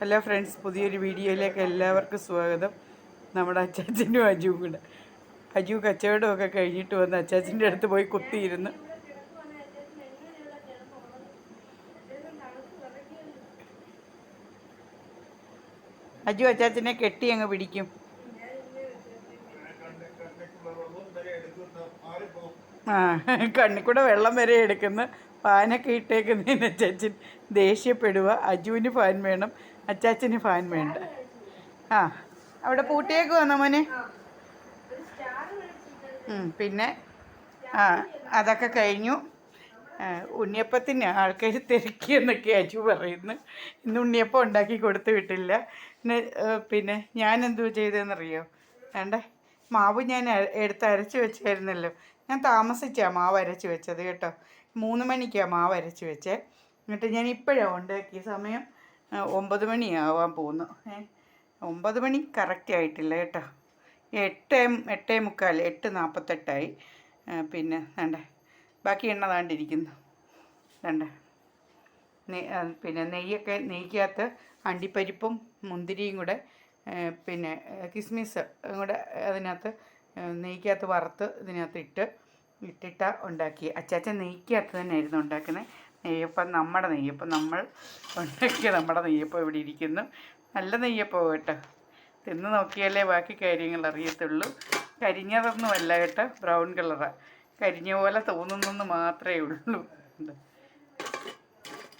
Hello friends പുതിയൊരു വീഡിയോയിലേക്ക് എല്ലാവർക്കും സ്വാഗതം. നമ്മുടെ അച്ചാച്ചനും അജുവും കൂടെ. അജു കച്ചവടമൊക്കെ കഴിഞ്ഞിട്ട് വന്ന് അച്ചാച്ചന്റെ അടുത്ത് പോയി കുത്തിയിരുന്നു. അജു അച്ചാച്ചനെ കെട്ടി അങ്ങ് പിടിക്കും. ആ കണ്ണിക്കൂടെ വെള്ളം വരെ എടുക്കുന്ന ഫാനൊക്കെ ഇട്ടേക്കുന്നതിന് അച്ചാച്ചൻ ദേഷ്യപ്പെടുക അജുവിന് ഫാൻ വേണം അച്ചാച്ചന് ഫാൻ വേണ്ട. ആ അവിടെ പൂട്ടിയേക്ക് വന്ന മോനെ? പിന്നെ ആ അതൊക്കെ കഴിഞ്ഞു. ഉണ്ണിയപ്പത്തിന് ആൾക്കാർ തിരക്കിയെന്നൊക്കെ അജു പറയുന്നു. ഇന്ന് ഉണ്ണിയപ്പം ഉണ്ടാക്കി കൊടുത്തു വിട്ടില്ല. പിന്നെ പിന്നെ ഞാൻ എന്തോ ചെയ്തതെന്നറിയോ വേണ്ടേ? മാവ് ഞാൻ എടുത്ത് അരച്ച് വെച്ചായിരുന്നല്ലോ. ഞാൻ താമസിച്ചാണ് മാവ് അരച്ച് വെച്ചത് കേട്ടോ. മൂന്ന് മണിക്കാണ് മാവ് അരച്ച് വെച്ചേ. എന്നിട്ട് ഞാൻ ഇപ്പോഴാണ് ഉണ്ടാക്കിയ സമയം ഒമ്പത് മണിയാവാൻ പോകുന്നു ഒമ്പത് മണി കറക്റ്റ് ആയിട്ടില്ല കേട്ടോ. എട്ട് എട്ടേ മുക്കാൽ എട്ട് നാൽപ്പത്തെട്ടായി പിന്നെ വേണ്ടേ ബാക്കി എണ്ണ താണ്ടിരിക്കുന്നു. വേണ്ട പിന്നെ നെയ്യൊക്കെ നെയ്ക്കകത്ത് അണ്ടിപ്പരിപ്പും മുന്തിരിയും കൂടെ പിന്നെ കിസ്മിസ് കൂടെ അതിനകത്ത് നെയ്ക്കകത്ത് വറുത്ത് ഇതിനകത്ത് ഇട്ട് ഇട്ടിട്ട ഉണ്ടാക്കി അച്ചാച്ചൻ നെയ്ക്കകത്ത് തന്നെയായിരുന്നു ഉണ്ടാക്കുന്നത് നെയ്യപ്പം നമ്മുടെ നെയ്യപ്പം. നമ്മൾ ഉണ്ടാക്കിയ നമ്മുടെ നെയ്യപ്പം ഇവിടെ ഇരിക്കുന്നു. നല്ല നെയ്യപ്പം കേട്ടോ. തിന്ന് നോക്കിയാലേ ബാക്കി കാര്യങ്ങൾ അറിയത്തുള്ളൂ. കരിഞ്ഞതൊന്നുമല്ല കേട്ടോ. ബ്രൗൺ കളറാണ് കരിഞ്ഞ പോലെ തോന്നുന്നെന്ന് മാത്രമേ ഉള്ളൂ.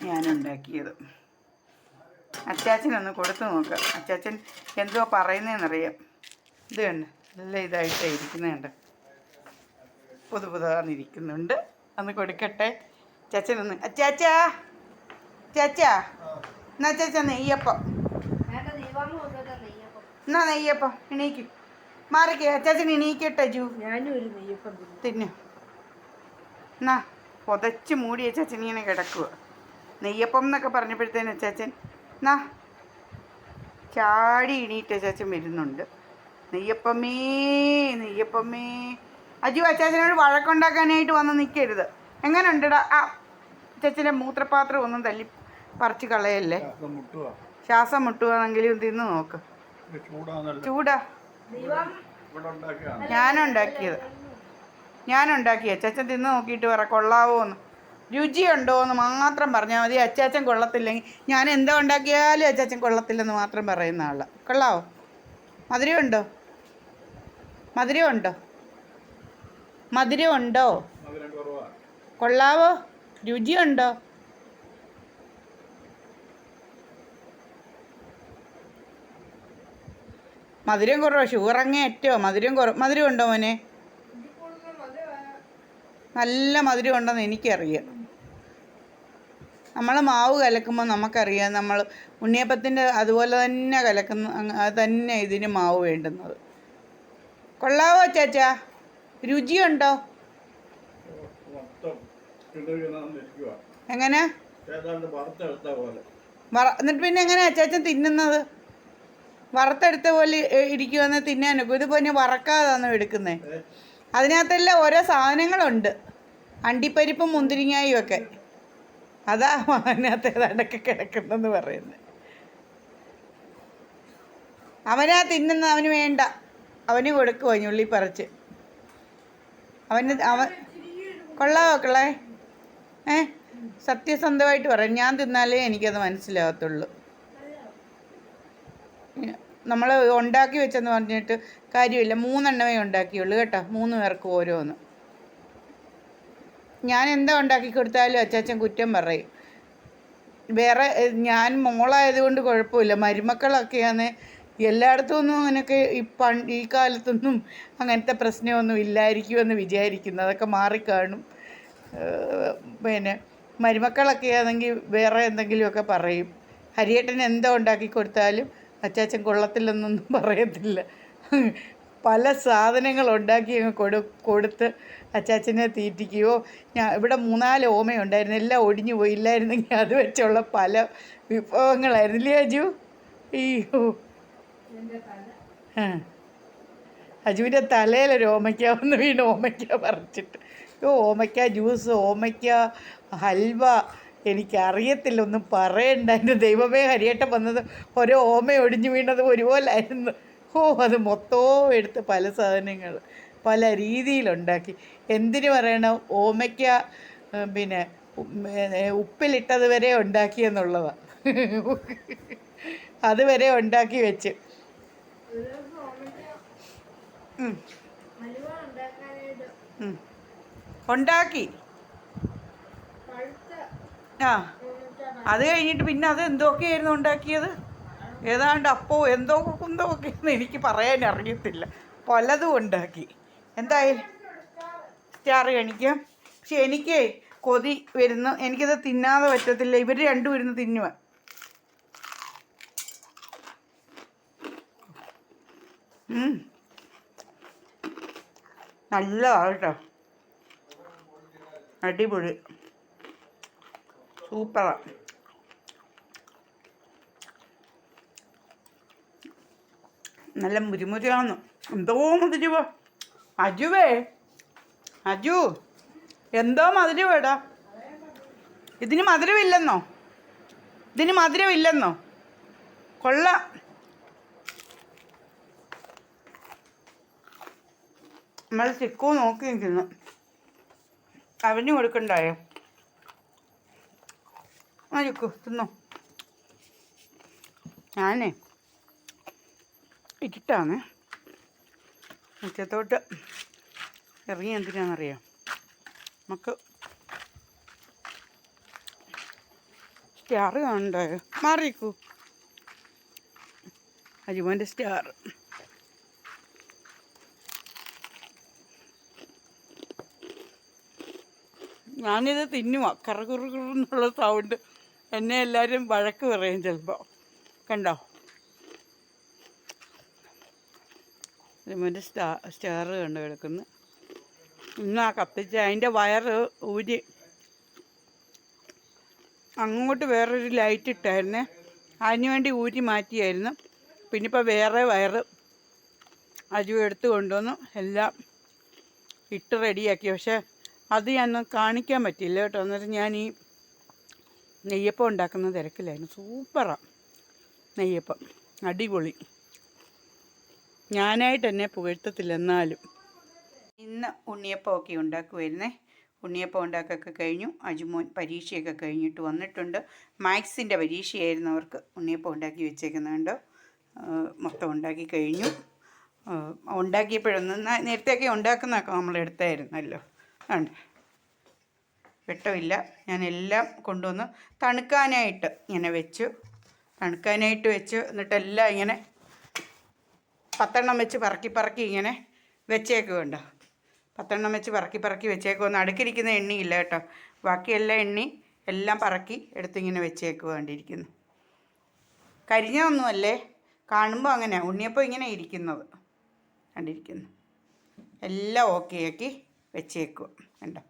ഞാനുണ്ടാക്കിയത്. അച്ചാച്ചനൊന്ന് കൊടുത്തു നോക്കാം. അച്ചാച്ചൻ എന്തുവാ പറയുന്നതെന്നറിയാം ഇത് കണ്ട്? നല്ല ഇതായിട്ടാണ് ഇരിക്കുന്നുണ്ട് പുതു പുതാന്നിരിക്കുന്നുണ്ട് അന്ന് കൊടുക്കട്ടെ. അച്ചാച്ചനൊന്ന് അച്ചാച്ചാ ചേച്ചാ. എന്നാ ചേച്ചാ നെയ്യപ്പം. എന്നാ നെയ്യപ്പം? എണീക്കും. മാറിക്കേ. അച്ചാച്ചൻ എണീക്കട്ടെ ജു. ഞാനും നെയ്യപ്പം തിന്നു. എന്നാ പുതച്ച് മൂടി അച്ചാച്ചൻ ഇങ്ങനെ കിടക്കുക നെയ്യപ്പം എന്നൊക്കെ പറഞ്ഞപ്പോഴത്തേന് അച്ചാച്ചൻ എന്നാ ചാടി എണീറ്റ് അച്ചാച്ചൻ വരുന്നുണ്ട്. നെയ്യപ്പമേ നെയ്യപ്പമേ. അജു അച്ചാച്ചനോട് വഴക്കുണ്ടാക്കാനായിട്ട് വന്ന് നിൽക്കരുത് എങ്ങനെ ഉണ്ടടാ ആ അച്ചാച്ചന്റെ മൂത്രപാത്രം ഒന്നും തല്ലി പറിച്ച് കളയല്ലേ? ശ്വാസം മുട്ടുക ശ്വാസം മുട്ടുകയാണെങ്കിലും തിന്ന് നോക്ക്. ചൂടാ. ഞാനുണ്ടാക്കിയത് ഞാനുണ്ടാക്കി അച്ചാച്ചൻ തിന്ന് നോക്കിയിട്ട് പറ കൊള്ളാവോ എന്ന് രുചിയുണ്ടോ എന്ന് മാത്രം പറഞ്ഞാൽ മതി. അച്ചാച്ചൻ കൊള്ളത്തില്ലെങ്കിൽ ഞാൻ എന്താ ഉണ്ടാക്കിയാലും അച്ചാച്ചൻ കൊള്ളത്തില്ലെന്ന് മാത്രം പറയുന്ന ആളാണ് കൊള്ളാവോ? മധുരമുണ്ടോ? മധുരമുണ്ടോ? മധുരം ഉണ്ടോ കൊള്ളാവോ? രുചിയുണ്ടോ? മധുരം കുറവോ. ഷുഗർ മധുരം കുറ മധുരം ഉണ്ടോ മോനെ? നല്ല മധുരം ഉണ്ടെന്ന് എനിക്കറിയാം. നമ്മൾ മാവ് കലക്കുമ്പോൾ നമുക്കറിയാം നമ്മൾ ഉണ്ണിയപ്പത്തിന്റെ അതുപോലെ തന്നെ കലക്കുന്ന തന്നെ ഇതിന് മാവ് വേണ്ടുന്നത്. കൊള്ളാവോ ചാച്ചാ രുചിയുണ്ടോ? എങ്ങനെ? എന്നിട്ട് പിന്നെ എങ്ങനെയാ അച്ചാച്ചൻ തിന്നുന്നത്? വറുത്തെടുത്ത പോലെ ഇരിക്കുവന്ന് തിന്നാനൊക്കെ ഇത് പിന്നെ വറക്കാതാണോ എടുക്കുന്നേ. അതിനകത്തെല്ലാം ഓരോ സാധനങ്ങളുണ്ട്. അണ്ടിപ്പരിപ്പും മുന്തിരിങ്ങായും ഒക്കെ. അതാ അതിനകത്ത് ഏതാണ്ടൊക്കെ കിടക്കുന്നെന്ന് പറയുന്നത് അവനാ തിന്നുന്ന അവന് വേണ്ട. അവന് കൊടുക്കുവോ ഞുള്ളി പറിച്ച്. അവന് അവൻ കൊള്ളാവോ മക്കളെ. ഏ? സത്യസന്ധമായിട്ട് പറയാം. ഞാൻ തിന്നാലേ എനിക്കത് മനസ്സിലാകത്തുള്ളൂ. നമ്മൾ ഉണ്ടാക്കി വെച്ചെന്ന് പറഞ്ഞിട്ട് കാര്യമില്ല. മൂന്നെണ്ണമേ ഉണ്ടാക്കിയുള്ളൂ കേട്ടോ. മൂന്ന് പേർക്ക് ഓരോന്ന്. ഞാൻ എന്താ ഉണ്ടാക്കി കൊടുത്താലും അച്ചാച്ചൻ കുറ്റം പറയും. വേറെ ഞാൻ ഞാൻ മോളായതുകൊണ്ട് കുഴപ്പമില്ല. മരുമക്കളൊക്കെയാണ് എല്ലായിടത്തും ഒന്നും അങ്ങനെയൊക്കെ ഈ പണ്ട് ഈ കാലത്തൊന്നും അങ്ങനത്തെ പ്രശ്നമൊന്നും ഇല്ലായിരിക്കുമെന്ന് വിചാരിക്കുന്നു. അതൊക്കെ മാറിക്കാണും. പിന്നെ മരുമക്കളൊക്കെ ആണെങ്കിൽ വേറെ എന്തെങ്കിലുമൊക്കെ പറയും. ഹരിയേട്ടൻ എന്താ ഉണ്ടാക്കി കൊടുത്താലും അച്ചാച്ചൻ കൊള്ളത്തില്ലെന്നൊന്നും പറയത്തില്ല. പല സാധനങ്ങൾ ഉണ്ടാക്കി അങ്ങ് കൊടു കൊടുത്ത് അച്ചാച്ചനെ തീറ്റിക്കുകയോ ഞാൻ ഇവിടെ മൂന്നാൽ ഓമയുണ്ടായിരുന്നു. എല്ലാം ഒടിഞ്ഞു പോയില്ലായിരുന്നെങ്കിൽ അത് വെച്ചുള്ള പല വിഭവങ്ങളായിരുന്നില്ലേ അജു? അയ്യോ. ആ. അജുവിന്റെ തലയിലൊരു ഓമയ്ക്ക ഒന്ന് വീണ് ഓമയ്ക്ക പറിച്ചിട്ട്. ഓമയ്ക്ക ജ്യൂസ് ഓമയ്ക്ക ഹൽവ. എനിക്കറിയത്തില്ല ഒന്നും പറയണ്ട. എന്റെ ദൈവമേ ഹരിയേട്ടം വന്നത് ഓരോ ഓമ ഒടിഞ്ഞു വീണത് ഒരുപോലായിരുന്നു. ഓ അത് മൊത്തവും എടുത്ത് പല സാധനങ്ങൾ പല രീതിയിലുണ്ടാക്കി. എന്തിനു പറയണം? ഓമയ്ക്ക പിന്നെ ഉപ്പിലിട്ടത് വരെ ഉണ്ടാക്കിയെന്നുള്ളതാണ് അതുവരെ ഉണ്ടാക്കി വെച്ച്. ഉണ്ടാക്കി ആ. അത് കഴിഞ്ഞിട്ട് പിന്നെ അത് എന്തൊക്കെയായിരുന്നു ഉണ്ടാക്കിയത്? ഏതാണ്ട് അപ്പോ എന്തോ കുന്തോ ഒക്കെ എനിക്ക് പറയാൻ അറിയത്തില്ല. പലതും ഉണ്ടാക്കി. എന്തായാലും സ്റ്റാർ കാണിക്കാം പക്ഷെ എനിക്ക് കൊതി വരുന്നു. എനിക്കത് തിന്നാതെ പറ്റത്തില്ല. ഇവർ രണ്ടും ഇരുന്ന് തിന്നുക നല്ലതാണ് കേട്ടോ അടിപൊളി. സൂപ്പറാണ് നല്ല മുരിമുരിയാന്ന് എന്തോ മധുരവ. അജുവേ. അജു എന്തോ മധുരവേടാ ഇതിന് മധുരമില്ലെന്നോ? ഇതിന് മധുരമില്ലെന്നോ? കൊള്ളാം. നമ്മൾ ചിക്കു നോക്കി നിൽക്കുന്നു അവന് കൊടുക്കണ്ടായോ? ആ ചിക്കു തിന്നോ. ഞാനേ ഇട്ടിട്ടാണ്. മുറ്റത്തോട്ട് ഇറങ്ങി എന്തിനാണെന്നറിയാം? നമുക്ക് സ്റ്റാർ കാണണ്ടായോ? മാറിക്കൂ അജുമോന്റെ സ്റ്റാർ. ഞാനിത് തിന്നുവാ. കറകുറുകുറെന്നുള്ള സൗണ്ട് എന്നെ എല്ലാവരും വഴക്ക് പറയും ചിലപ്പോൾ കണ്ടോ? ലിമന്റെ സ്റ്റാ സ്റ്റാർ കണ്ടു കിടക്കുന്നു. ഇന്ന് ആ കത്തിച്ച അതിന്റെ വയറ് ഊരി. അങ്ങോട്ട് വേറൊരു ലൈറ്റ് ഇട്ടായിരുന്നേ. അതിന് വേണ്ടി ഊരി മാറ്റിയായിരുന്നു. പിന്നെ വേറെ വയറ് അജു എടുത്തു കൊണ്ടുവന്നു. എല്ലാം ഇട്ട് റെഡിയാക്കി പക്ഷേ അത് ഞാൻ കാണിക്കാൻ പറ്റില്ല കേട്ടോ. എന്നിട്ട് ഞാൻ ഈ നെയ്യപ്പം ഉണ്ടാക്കുന്ന തിരക്കിലായിരുന്നു. സൂപ്പറാണ് നെയ്യപ്പം. അടിപൊളി. ഞാനായിട്ട് എന്നെ പുകഴ്ത്തത്തില്ല എന്നാലും. ഇന്ന് ഉണ്ണിയപ്പമൊക്കെ ഉണ്ടാക്കുമായിരുന്നേ ഉണ്ണിയപ്പം ഉണ്ടാക്കൊക്കെ കഴിഞ്ഞു. അജുമോൻ പരീക്ഷയൊക്കെ കഴിഞ്ഞിട്ട് വന്നിട്ടുണ്ട്. മാത്സിന്റെ പരീക്ഷയായിരുന്നു അവർക്ക് ഉണ്ണിയപ്പം ഉണ്ടാക്കി വെച്ചേക്കുന്നുണ്ട് മൊത്തം ഉണ്ടാക്കി കഴിഞ്ഞു. ഉണ്ടാക്കിയപ്പോഴൊന്നും നേരത്തെയൊക്കെ ഉണ്ടാക്കുന്നതൊക്കെ നമ്മൾ എടുത്തായിരുന്നല്ലോ ഉണ്ട് വെട്ടമില്ല. ഞാൻ എല്ലാം കൊണ്ടുവന്ന് തണുക്കാനായിട്ട് ഇങ്ങനെ വെച്ചു. തണുക്കാനായിട്ട് വെച്ച്. എന്നിട്ടെല്ലാം ഇങ്ങനെ പത്തെണ്ണം വെച്ച് പറക്കി പറക്കി ഇങ്ങനെ വെച്ചേക്കുന്നുണ്ട് പത്തെണ്ണം വെച്ച് പറക്കി പറക്കി വെച്ചേക്കുമെന്ന് അടുക്കിരിക്കുന്ന എണ്ണയില്ല കേട്ടോ. ബാക്കിയെല്ലാം എണ്ണി എല്ലാം പറക്കി എടുത്തിങ്ങനെ വെച്ചേക്കുക കണ്ടിരിക്കുന്നു കരിഞ്ഞൊന്നുമല്ലേ കാണുമ്പോൾ അങ്ങനെ ഉണ്ണിയപ്പം ഇങ്ങനെ ഇരിക്കുന്നത്. കണ്ടിരിക്കുന്നു. എല്ലാം ഓക്കെ ആക്കി. വെച്ചേക്കുക കണ്ടോ?